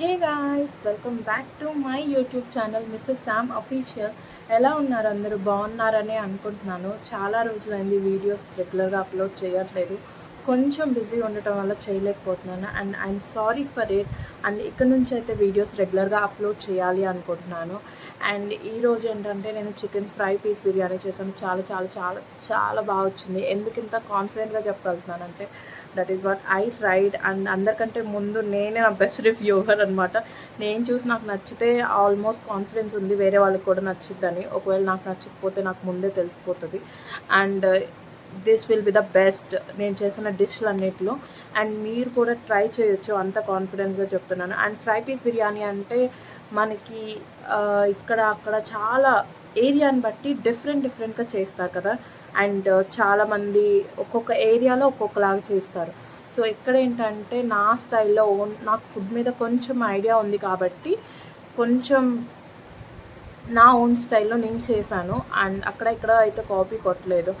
Hey guys welcome back to my YouTube channel Mrs Sam official ఎలా ఉన్నారు అందరూ? బాగున్నారని అనుకుంటున్నాను. చాలా రోజులైంది వీడియోస్ రెగ్యులర్గా అప్లోడ్ చేయట్లేదు. కొంచెం బిజీ ఉండటం వల్ల చేయలేకపోతున్నాను. And I'm sorry for it and ఇక్కడ నుంచి అయితే వీడియోస్ రెగ్యులర్గా అప్లోడ్ చేయాలి అనుకుంటున్నాను. అండ్ ఈ రోజు ఏంటంటే నేను చికెన్ ఫ్రై పీస్ బిర్యానీ చేశాను. చాలా చాలా చాలా చాలా బాగా వచ్చింది. ఎందుకు ఇంత కాన్ఫిడెంట్గా చెప్పగలుగుతున్నానంటే that is what I tried and అందరికంటే ముందు నేనే నా బెస్ట్ రివ్యూవర్ అనమాట నేను చూసి నాకు నచ్చితే ఆల్మోస్ట్ కాన్ఫిడెన్స్ ఉంది వేరే వాళ్ళకి కూడా నచ్చిద్దని. ఒకవేళ నాకు నచ్చకపోతే నాకు ముందే తెలిసిపోతుంది. And this will be the best నేను చేసిన డిష్లు అన్నిటిలో. అండ్ మీరు కూడా ట్రై చేయొచ్చు అంత కాన్ఫిడెన్స్గా చెప్తున్నాను. అండ్ ఫ్రై పీస్ బిర్యానీ అంటే మనకి uh, ఇక్కడ అక్కడ చాలా ఏరియాని బట్టి డిఫరెంట్ డిఫరెంట్గా చేస్తారు కదా. అండ్ చాలామంది ఒక్కొక్క ఏరియాలో ఒక్కొక్కలాగా చేస్తారు. సో ఇక్కడ ఏంటంటే నా స్టైల్లో ఓన్ నాకు ఫుడ్ మీద కొంచెం ఐడియా ఉంది కాబట్టి కొంచెం నా ఓన్ స్టైల్లో నేను చేశాను. అండ్ అక్కడ ఇక్కడ అయితే కాపీ కొట్టలేదు.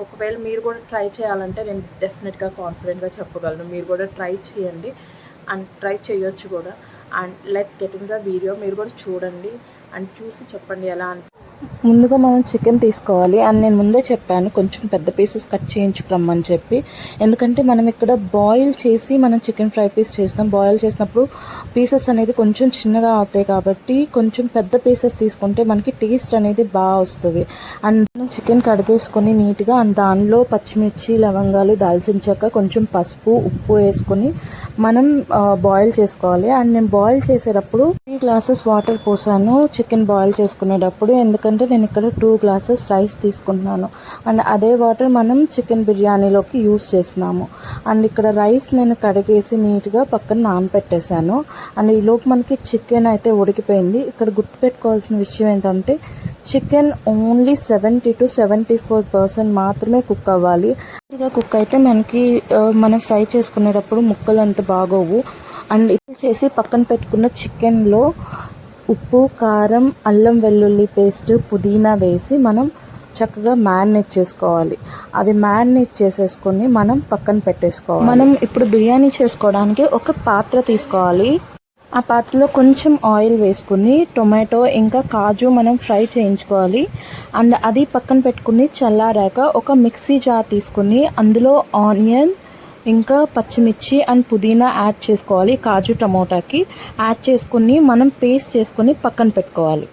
ఒకవేళ మీరు కూడా ట్రై చేయాలంటే నేను డెఫినెట్గా కాన్ఫిడెంట్గా చెప్పగలను. మీరు కూడా ట్రై చేయండి. అండ్ ట్రై చేయొచ్చు కూడా. And let's get in the video. మీరు కూడా చూడండి. అండ్ చూసి చెప్పండి ఎలా అంటే ముందుగా మనం చికెన్ తీసుకోవాలి అండ్ నేను ముందే చెప్పాను. కొంచెం పెద్ద పీసెస్ కట్ చేయించుకురమ్మని చెప్పి. ఎందుకంటే మనం ఇక్కడ బాయిల్ చేసి మనం చికెన్ ఫ్రై పీస్ చేస్తాం. బాయిల్ చేసినప్పుడు పీసెస్ అనేది కొంచెం చిన్నగా అవుతాయి కాబట్టి కొంచెం పెద్ద పీసెస్ తీసుకుంటే మనకి టేస్ట్ అనేది బాగా వస్తుంది. అండ్ చికెన్ కడిగేసుకొని నీట్గా అండ్ దానిలో పచ్చిమిర్చి లవంగాలు దాల్చిన చెక్క కొంచెం పసుపు ఉప్పు వేసుకొని మనం బాయిల్ చేసుకోవాలి. అండ్ నేను బాయిల్ చేసేటప్పుడు త్రీ గ్లాసెస్ వాటర్ పోసాను. చికెన్ బాయిల్ చేసుకునేటప్పుడు ఎందుకంటే నేను ఇక్కడ టూ గ్లాసెస్ రైస్ తీసుకుంటున్నాను. అండ్ అదే వాటర్ మనం చికెన్ బిర్యానీలోకి యూస్ చేస్తున్నాము. అండ్ ఇక్కడ రైస్ నేను కడిగేసి నీట్గా పక్కన నానపెట్టేశాను. అండ్ ఈలోపు మనకి చికెన్ అయితే ఉడికిపోయింది. ఇక్కడ గుర్తుపెట్టుకోవాల్సిన విషయం ఏంటంటే chicken only seventy two seventy four percent మాత్రమే కుక్ అవ్వాలి. కుక్ అయితే మనకి మనం ఫ్రై చేసుకునేటప్పుడు ముక్కలు అంత బాగోవు. అండ్ ఇప్పుడు చేసి పక్కన పెట్టుకున్న చికెన్లో ఉప్పు కారం అల్లం వెల్లుల్లి పేస్ట్ పుదీనా వేసి మనం చక్కగా మ్యారినేట్ చేసుకోవాలి. అది మ్యారినేట్ చేసేసుకొని మనం పక్కన పెట్టేసుకోవాలి. మనం ఇప్పుడు బిర్యానీ చేసుకోవడానికి ఒక పాత్ర తీసుకోవాలి. ఆ పాత్రలో కొంచెం ఆయిల్ వేసుకుని టొమాటో ఇంకా కాజు మనం ఫ్రై చేయించుకోవాలి. అండ్ అది పక్కన పెట్టుకుని చల్లారాక ఒక మిక్సీ జార్ తీసుకుని అందులో ఆనియన్ ఇంకా పచ్చిమిర్చి అండ్ పుదీనా యాడ్ చేసుకోవాలి కాజు టమోటాకి. యాడ్ చేసుకుని మనం పేస్ట్ చేసుకుని పక్కన పెట్టుకోవాలి.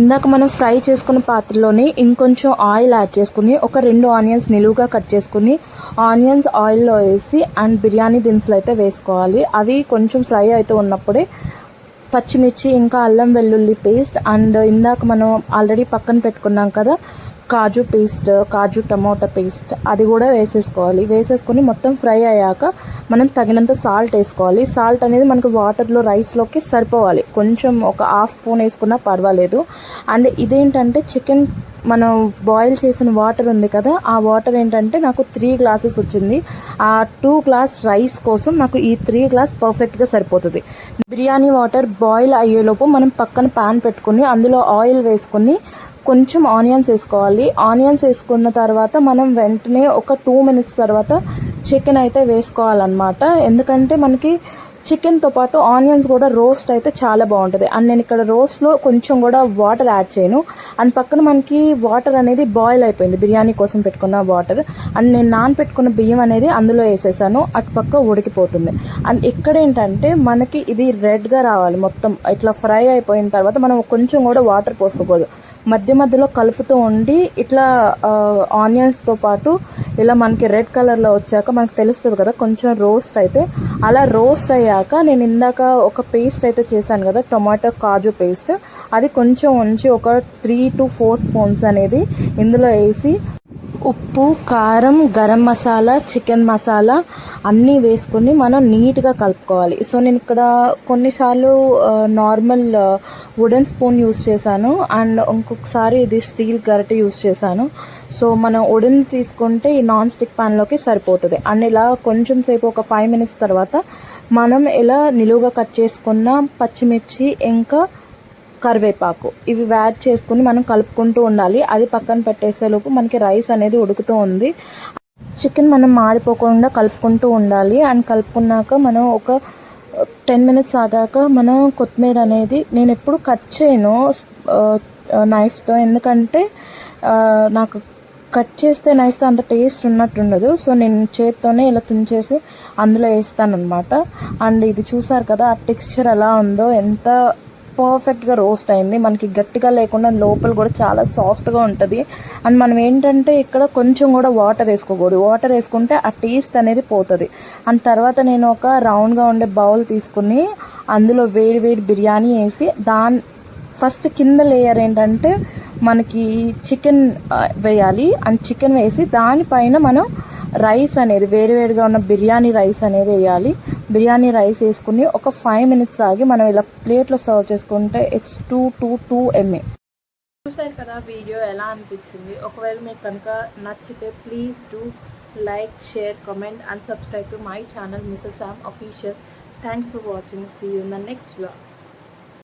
ఇందాక మనం ఫ్రై చేసుకున్న పాత్రలోనే ఇంకొంచెం ఆయిల్ యాడ్ చేసుకుని ఒక రెండు ఆనియన్స్ నిలువుగా కట్ చేసుకుని ఆనియన్స్ ఆయిల్లో వేసి అండ్ బిర్యానీ దినుసులు అయితే వేసుకోవాలి. అవి కొంచెం ఫ్రై అయితే ఉన్నప్పుడే పచ్చిమిర్చి ఇంకా అల్లం వెల్లుల్లి పేస్ట్ అండ్ ఇందాక మనం ఆల్రెడీ పక్కన పెట్టుకున్నాం కదా kaju paste kaju tomato paste అది కూడా వేసేసుకోవాలి. వేసేసుకొని మొత్తం ఫ్రై అయ్యాక మనం తగినంత సాల్ట్ వేసుకోవాలి. సాల్ట్ అనేది మనకు వాటర్లో రైస్లోకి సరిపోవాలి. కొంచెం ఒక హాఫ్ స్పూన్ వేసుకున్నా పర్వాలేదు. అండ్ ఇదేంటంటే చికెన్ మనం బాయిల్ చేసిన వాటర్ ఉంది కదా ఆ వాటర్ ఏంటంటే నాకు త్రీ గ్లాసెస్ వచ్చింది. ఆ టూ గ్లాస్ రైస్ కోసం నాకు ఈ త్రీ గ్లాస్ పర్ఫెక్ట్గా సరిపోతుంది. బిర్యానీ వాటర్ బాయిల్ అయ్యేలోపు మనం పక్కన పాన్ పెట్టుకుని అందులో ఆయిల్ వేసుకొని కొంచెం ఆనియన్స్ వేసుకోవాలి. ఆనియన్స్ వేసుకున్న తర్వాత మనం వెంటనే ఒక టూ మినిట్స్ తర్వాత చికెన్ అయితే వేసుకోవాలన్నమాట. ఎందుకంటే మనకి చికెన్తో పాటు ఆనియన్స్ కూడా రోస్ట్ అయితే చాలా బాగుంటుంది. అండ్ నేను ఇక్కడ రోస్ట్లో కొంచెం కూడా వాటర్ యాడ్ చేయను. అండ్ పక్కన మనకి వాటర్ అనేది బాయిల్ అయిపోయింది. బిర్యానీ కోసం పెట్టుకున్న వాటర్. అండ్ నేను నానపెట్టుకున్న బియ్యం అనేది అందులో వేసేసాను. అటు పక్క ఉడికిపోతుంది. అండ్ ఇక్కడ ఏంటంటే మనకి ఇది రెడ్గా రావాలి మొత్తం. ఇట్లా ఫ్రై అయిపోయిన తర్వాత మనం కొంచెం కూడా వాటర్ పోసుకోకూడదు. మధ్య మధ్యలో కలుపుతూ ఉండి ఇట్లా ఆనియన్స్తో పాటు ఇలా మనకి రెడ్ కలర్లో వచ్చాక మనకు తెలుస్తుంది కదా కొంచెం రోస్ట్ అయితే. అలా రోస్ట్ అయ్యాక నేను ఇందాక ఒక పేస్ట్ అయితే చేశాను కదా టొమాటో కాజు పేస్ట్. అది కొంచెం ఉంచి ఒక త్రీ టు ఫోర్ స్పూన్స్ అనేది ఇందులో వేసి ఉప్పు కారం గరం మసాలా చికెన్ మసాలా అన్నీ వేసుకొని మనం నీట్గా కలుపుకోవాలి. సో నేను ఇక్కడ కొన్నిసార్లు నార్మల్ వుడెన్ స్పూన్ యూస్ చేశాను. అండ్ ఇంకొకసారి ఇది స్టీల్ గరిటె యూస్ చేశాను. సో మనం వుడెన్ తీసుకుంటే ఈ నాన్ స్టిక్ ప్యాన్లోకి సరిపోతుంది. అండ్ ఇలా కొంచెం సేపు ఒక ఫైవ్ మినిట్స్ తర్వాత మనం ఇలా నిలువుగా కట్ చేసుకున్న పచ్చిమిర్చి ఇంకా కరివేపాకు. ఇవి యాడ్ చేసుకుని మనం కలుపుకుంటూ ఉండాలి. అది పక్కన పెట్టేసేలోపు మనకి రైస్ అనేది ఉడుకుతూ ఉంది. చికెన్ మనం మాడిపోకుండా కలుపుకుంటూ ఉండాలి. అండ్ కలుపుకున్నాక మనం ఒక టెన్ మినిట్స్ ఆగాక మనం కొత్తిమీర అనేది నేను ఎప్పుడు కట్ చేయను నైఫ్తో. ఎందుకంటే నాకు కట్ చేస్తే నైఫ్తో అంత టేస్ట్ ఉన్నట్టు ఉండదు సో నేను చేత్తోనే ఇలా తుంచేసి అందులో వేస్తాను అనమాట అండ్ ఇది చూసారు కదా ఆ టెక్స్చర్ ఎలా ఉందో ఎంత పర్ఫెక్ట్గా రోస్ట్ అయింది. మనకి గట్టిగా లేకుండా లోపల కూడా చాలా సాఫ్ట్గా ఉంటుంది. అండ్ మనం ఏంటంటే ఇక్కడ కొంచెం కూడా వాటర్ వేసుకోకూడదు. వాటర్ వేసుకుంటే ఆ టేస్ట్ అనేది పోతుంది. అండ్ తర్వాత నేను ఒక రౌండ్గా ఉండే బౌల్ తీసుకుని అందులో వేడి వేడి బిర్యానీ వేసి దాని ఫస్ట్ కింద లేయర్ ఏంటంటే మనకి చికెన్ వేయాలి. అండ్ చికెన్ వేసి దానిపైన మనం రైస్ అనేది వేడివేడిగా ఉన్న బిర్యానీ రైస్ అనేది వేయాలి. బిర్యానీ రైస్ వేసుకుని ఒక ఫైవ్ మినిట్స్ ఆగి మనం ఇలా ప్లేట్లో సర్వ్ చేసుకుంటే ఇట్స్ టూ టూ టూ ఎంఏ చూసారు కదా వీడియో ఎలా అనిపించింది? ఒకవేళ మీకు కనుక నచ్చితే please do like share comment and subscribe to my channel Mrs am official thanks for watching see you the next vlog